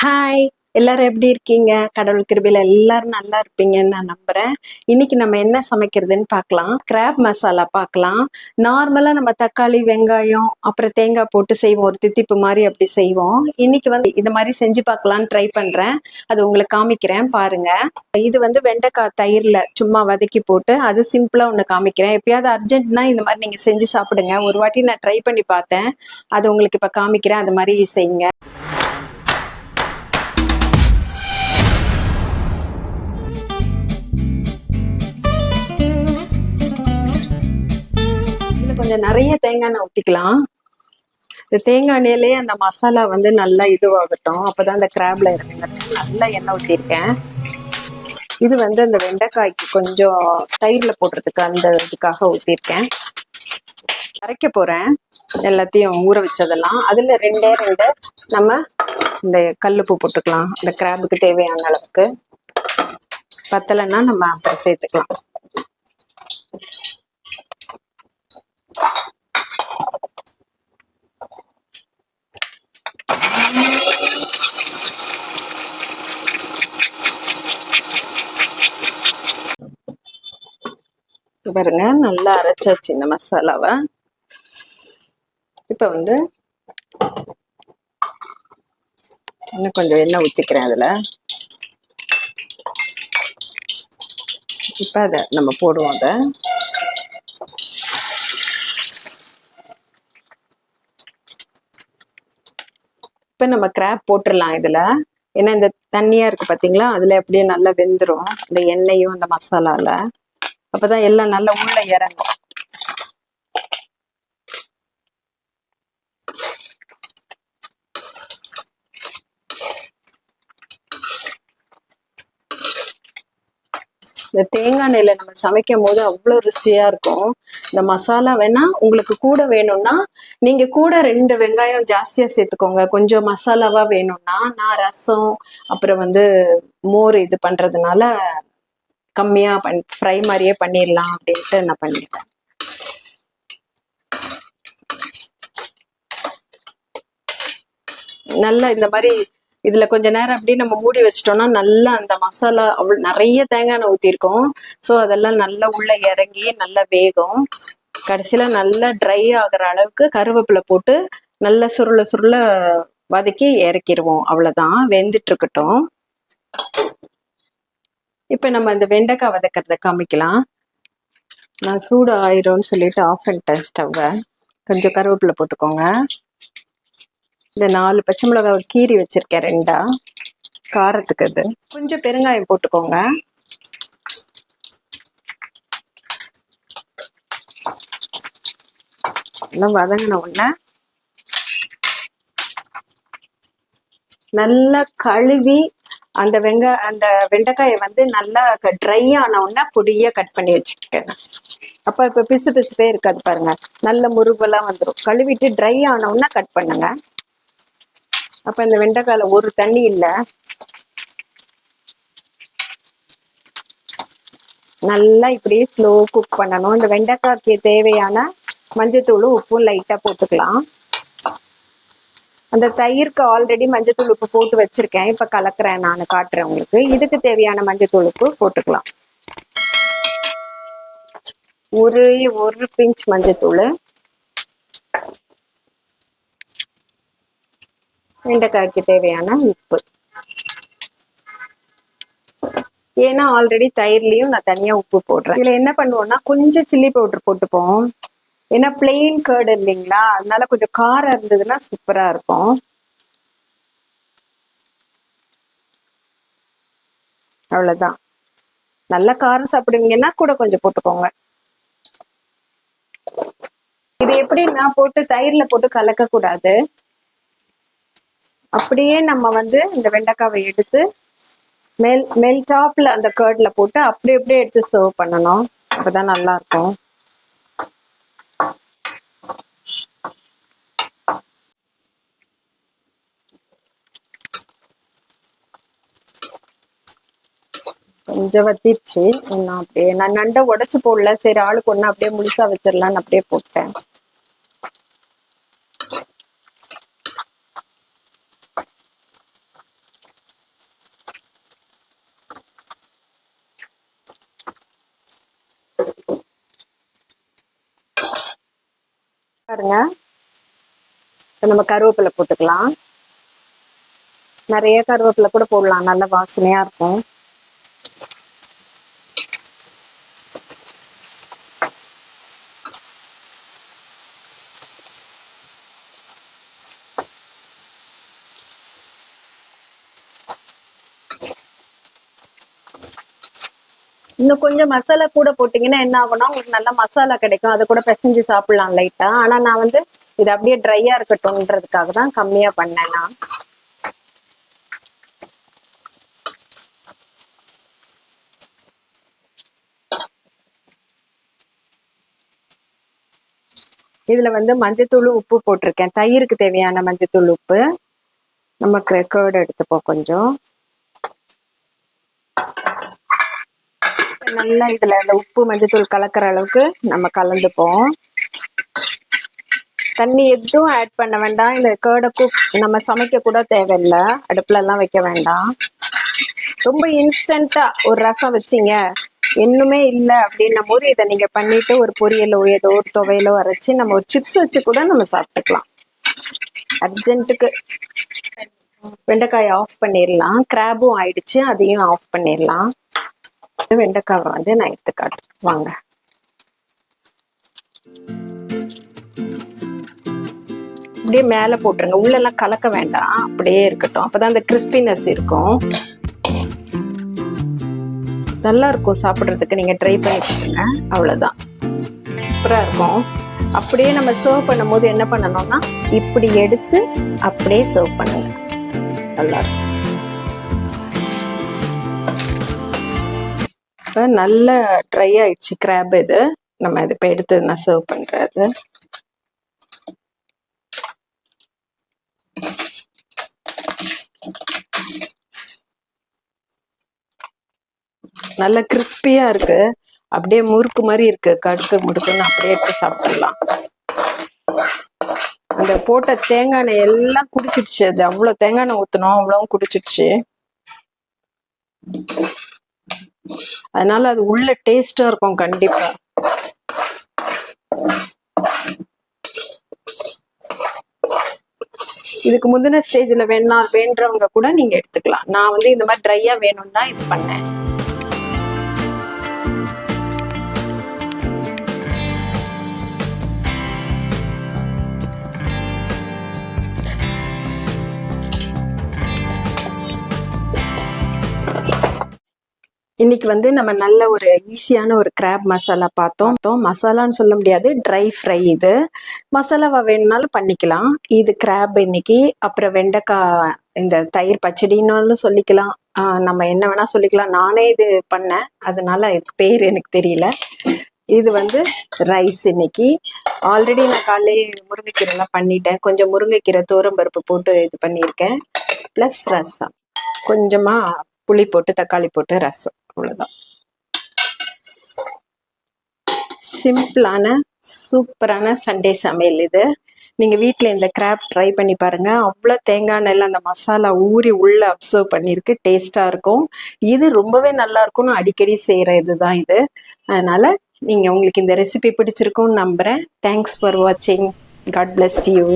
Hi எல்லாரும் எப்படி இருக்கீங்க? கடவுள் கிருபையில எல்லாரும் நல்லா இருப்பீங்கன்னு நான் நம்புறேன். இன்னைக்கு நம்ம என்ன சமைக்கிறதுன்னு பார்க்கலாம். கிராப் மசாலா பார்க்கலாம். நார்மலா நம்ம தக்காளி வெங்காயம் அப்புறம் தேங்காய் போட்டு செய்வோம். ஒரு தித்திப்பு மாதிரி அப்படி செய்வோம். இன்னைக்கு வந்து இந்த மாதிரி செஞ்சு பார்க்கலாம்னு ட்ரை பண்றேன். அது உங்களுக்கு காமிக்கிறேன். பாருங்க. இது வந்து வெண்டைக்காய் தயிர்ல சும்மா வதக்கி போட்டு அது சிம்பிளா ஒன்று காமிக்கிறேன். எப்பயாவது அர்ஜென்ட்னா இந்த மாதிரி நீங்க செஞ்சு சாப்பிடுங்க. ஒரு வாட்டி நான் ட்ரை பண்ணி பார்த்தேன். அது உங்களுக்கு இப்ப காமிக்கிறேன். அது மாதிரி செய்யுங்க. கொஞ்சம் நிறைய தேங்காய் எண்ணெய் ஊத்திக்கலாம். இந்த தேங்காய் எண்ணெயிலே அந்த மசாலா வந்து நல்லா இதுவாகட்டும். அப்பதான் அந்த கிராப்ல இறங்குங்க நல்லா எண்ணெய் ஊத்திருக்கேன் இது வந்து அந்த வெண்டைக்காய்க்கு கொஞ்சம் தயிர்ல போடுறதுக்கு அந்த இதுக்காக ஊத்திருக்கேன் அரைக்க போறேன். எல்லாத்தையும் ஊற வச்சதெல்லாம். அதுல ரெண்டே ரெண்டு நம்ம இந்த கல்லுப்பு போட்டுக்கலாம். இந்த கிராபுக்கு தேவையான அளவுக்கு. பத்தலைன்னா நம்ம அப்புறம் சேர்த்துக்கலாம் இப்ப பாருங்க நல்லா அரைச்சாச்சு இந்த மசாலாவை. இப்ப வந்து இன்னும் கொஞ்சம் எண்ணெய் ஊத்திக்கிறேன் அதுல. இப்ப அதை நம்ம போடுவோம் அதை. இப்ப நம்ம கிராப் போட்டுடலாம் இதுல. ஏன்னா இந்த தண்ணியா இருக்கு பாத்தீங்களா? அதுல அப்படியே நல்லா வெந்துரும் இந்த எண்ணெயும் அந்த மசாலாவில் அப்பதான் எல்லாம் நல்லா உள்ள இறங்கும். இந்த தேங்காய் நெல்லை நம்ம சமைக்கும் போது அவ்வளவு ருசியா இருக்கும். இந்த மசாலா வேணா உங்களுக்கு கூட வேணும்னா நீங்க கூட ரெண்டு வெங்காயம் ஜாஸ்தியா சேர்த்துக்கோங்க. கொஞ்சம் மசாலாவா வேணும்னா நான் ரசம் அப்புறம் வந்து மோர் இது பண்றதுனால கம்மியா பண் ஃப்ரை மாதிரியே பண்ணிடலாம் அப்படின்ட்டு நான் பண்ணிட்டேன். நல்லா இந்த மாதிரி இதுல கொஞ்ச நேரம் அப்படியே நம்ம மூடி வச்சிட்டோம்னா நல்லா அந்த மசாலா அவ்வளவு நிறைய தேங்காய் எண்ணெய் ஊத்திருக்கோம். ஸோ அதெல்லாம் நல்லா உள்ள இறங்கி நல்லா வேகும். கடைசியில நல்லா ட்ரை ஆகுற அளவுக்கு கருவேப்பிலை போட்டு நல்லா சுருள சுருள வதக்கி இறக்கிடுவோம் அவ்வளவுதான். வெந்துட்டு இருக்கட்டும். இப்ப நம்ம இந்த வெண்டைக்காய் வதக்கிறத காமிக்கலாம். நான் சூடு ஆயிரும்னு சொல்லிட்டு ஆஃப் பண்ணிட்டேன் ஸ்டவ்வை கொஞ்சம் கருவேப்பிலை போட்டுக்கோங்க. இந்த நாலு பச்சை மிளகாய் கீறி வச்சிருக்கேன் ரெண்டா. காரத்துக்கு இது. கொஞ்சம் பெருங்காயம் போட்டுக்கோங்க. எல்லாம் வதங்கின உடனே நல்லா கழுவி அந்த வெங்க அந்த வெண்டைக்காயை வந்து நல்லா ட்ரை ஆன உடனே பொடியா கட் பண்ணி வச்சுக்கிட்டேன். அப்ப இப்ப பிசு பிசுப்பே இருக்காது பாருங்க. நல்ல முருகெல்லாம் வந்துடும் கழுவிட்டு ட்ரை ஆன உடனே கட் பண்ணுங்க. அப்ப இந்த வெண்டைக்காயில் ஒரு தண்ணி இல்ல. நல்லா இப்படியே ஸ்லோ குக் பண்ணணும். இந்த வெண்டைக்காய்க்கு தேவையான மஞ்சத்தூளும் உப்பும் லைட்டா போட்டுக்கலாம். அந்த தயிருக்கு ஆல்ரெடி மஞ்சத்தூள் உப்பு போட்டு வச்சிருக்கேன். இப்ப கலக்குறேன் நான் காட்டுறேன் உங்களுக்கு. இதுக்கு தேவையான மஞ்சத்தூள் உப்பு போட்டுக்கலாம். ஒரு ஒரு பிஞ்ச் மஞ்சத்தூள். வெண்டைக்காய்க்கு தேவையான உப்பு. ஏன்னா ஆல்ரெடி தயிர்லயும் நான் தனியா உப்பு போடுறேன். இதுல என்ன பண்ணுவோம்னா கொஞ்சம் சில்லி பவுடர் போட்டுப்போம். ஏன்னா பிளெயின் கேர்டு இல்லைங்களா? அதனால கொஞ்சம் காரம் இருந்ததுன்னா சூப்பரா இருக்கும். அவ்வளவுதான். நல்ல காரம் சாப்பிடுவீங்கன்னா கூட கொஞ்சம் போட்டுக்கோங்க. இது எப்படின்னா போட்டு தயிர்ல போட்டு கலக்க கூடாது. அப்படியே நம்ம வந்து இந்த வெண்டைக்காவை எடுத்து மேல் மேல் டாப்ல அந்த கேர்ட்ல போட்டு அப்படி அப்படியே எடுத்து சர்வ் பண்ணணும். அப்பதான் நல்லா இருக்கும். வத்திடுச்சு நான் அப்படியே நான் நண்ட உடச்சு போடல. சரி ஆளுக்கு ஒண்ணு அப்படியே முழுசா வச்சிடலான்னு அப்படியே போட்டேன். பாருங்க. நம்ம கருவேப்பிலை போட்டுக்கலாம். நிறைய கருவேப்பிலை கூட போடலாம். நல்ல வாசனையா இருக்கும். இன்னும் கொஞ்சம் மசாலா கூட போட்டீங்கன்னா என்ன ஆகும்னா உங்களுக்கு நல்ல மசாலா கிடைக்கும். அதை கூட பிசைஞ்சு சாப்பிடலாம் லைட்டா ஆனா நான் வந்து இது அப்படியே ட்ரையா இருக்கட்டும்ன்றதுக்காக தான் கம்மியா பண்ணேன் நான். இதுல வந்து மஞ்சத்தூள் உப்பு போட்டிருக்கேன். தயிருக்கு தேவையான மஞ்சத்தூள் உப்பு. நமக்கு கர்டு எடுத்துப்போம் கொஞ்சம். நல்லா இதுல இந்த உப்பு மஞ்சத்தூள் கலக்கிற அளவுக்கு நம்ம கலந்துப்போம். தண்ணி எதுவும் ஆட் பண்ண வேண்டாம். இந்த கேர்டை குக் நம்ம சமைக்க கூட தேவையில்லை. அடுப்புல எல்லாம் வைக்க வேண்டாம். ரொம்ப இன்ஸ்டன்டா ஒரு ரசம் வச்சீங்க. இன்னுமே இல்லை அப்படின்னும் போது இதை நீங்க பண்ணிட்டு ஒரு பொரியலோ ஏதோ ஒரு துவையலோ அரைச்சு நம்ம ஒரு சிப்ஸ் வச்சு கூட நம்ம சாப்பிட்டுக்கலாம். அர்ஜென்ட்டுக்கு வெண்டைக்காய் ஆஃப் பண்ணிடலாம் கிராபும் ஆயிடுச்சு. அதையும் ஆஃப் பண்ணிடலாம் வெண்டைக்காய் வந்து நான் எடுத்து காட்டுறேன் வாங்க. அப்படியே மேல போட்டுருங்க. உள்ள எல்லாம் கலக்க வேண்டாம். அப்படியே இருக்கட்டும். அப்பதான் அந்த கிறிஸ்பினஸ் இருக்கும். நல்லா இருக்கும் சாப்பிட்றதுக்கு. நீங்க ட்ரை பண்ணி பாருங்க. அவ்வளவுதான். சூப்பரா இருக்கும். அப்படியே நம்ம சர்வ் பண்ணும்போது என்ன பண்ணணும்னா இப்படி எடுத்து அப்படியே சர்வ் பண்ணுங்க. நல்லா இருக்கும் இப்போ நல்ல ட்ரை ஆயிடுச்சு கிராப் இது. நம்ம இது இப்போ எடுத்து நான் சர்வ் பண்றது. நல்ல கிறிஸ்பியாக இருக்கு. அப்படியே முறுக்கு மாதிரி இருக்கு. கடுக்கு முடுக்குன்னு அப்படியே எடுத்து சாப்பிடலாம் அந்த போட்ட தேங்காய் எண்ணெய் எல்லாம் குடிச்சிடுச்சு. அது அவ்வளவு தேங்காய் எண்ணெய் ஊத்தணும் அவ்வளவும் குடிச்சிடுச்சு. அதனால அது உள்ள டேஸ்டா இருக்கும் கண்டிப்பா. இதுக்கு முந்தின ஸ்டேஜ்ல வேணா வேண்டவங்க கூட நீங்க எடுத்துக்கலாம். நான் வந்து இந்த மாதிரி ட்ரையா வேணும்னு தான் இது பண்ணேன். இன்னைக்கு வந்து நம்ம நல்ல ஒரு ஈஸியான ஒரு கிராப் மசாலா பார்த்தோம். மசாலான்னு சொல்ல முடியாது. ட்ரை ஃப்ரை இது. மசாலாவா வேணும்னாலும் பண்ணிக்கலாம். இது கிராப் இன்னைக்கு. அப்புறம் வெண்டைக்காய் இந்த தயிர் பச்சடின்னாலும் சொல்லிக்கலாம். நம்ம என்ன வேணா சொல்லிக்கலாம். நானே இது பண்ணேன். அதனால இதுக்கு பேர் எனக்கு தெரியல. இது வந்து ரைஸ் இன்னைக்கு. ஆல்ரெடி நான் காலையிலே முருங்கைக்கீரைலாம் பண்ணிட்டேன். கொஞ்சம் முருங்கைக்கீரை பருப்பு போட்டு இது பண்ணியிருக்கேன். ப்ளஸ் ரசம். கொஞ்சமா புளி போட்டு தக்காளி போட்டு ரசம். அவ்வளவுதான். சிம்பிளான சூப்பரான சண்டே சமையல் இது. நீங்க வீட்ல இந்த கிராப் ட்ரை பண்ணி பாருங்க. அவ்வளோ தேங்காய் நெல் அந்த மசாலா ஊறி உள்ள அப்சர்வ் பண்ணியிருக்கு. டேஸ்டா இருக்கும். இது ரொம்பவே நல்லா இருக்கும்னு அடிக்கடி இது தான் இது. அதனால நீங்க உங்களுக்கு இந்த ரெசிபி பிடிச்சிருக்கும்னு நம்புறேன். தேங்க்ஸ் ஃபார் வாட்சிங் காட் பிளஸ் யூ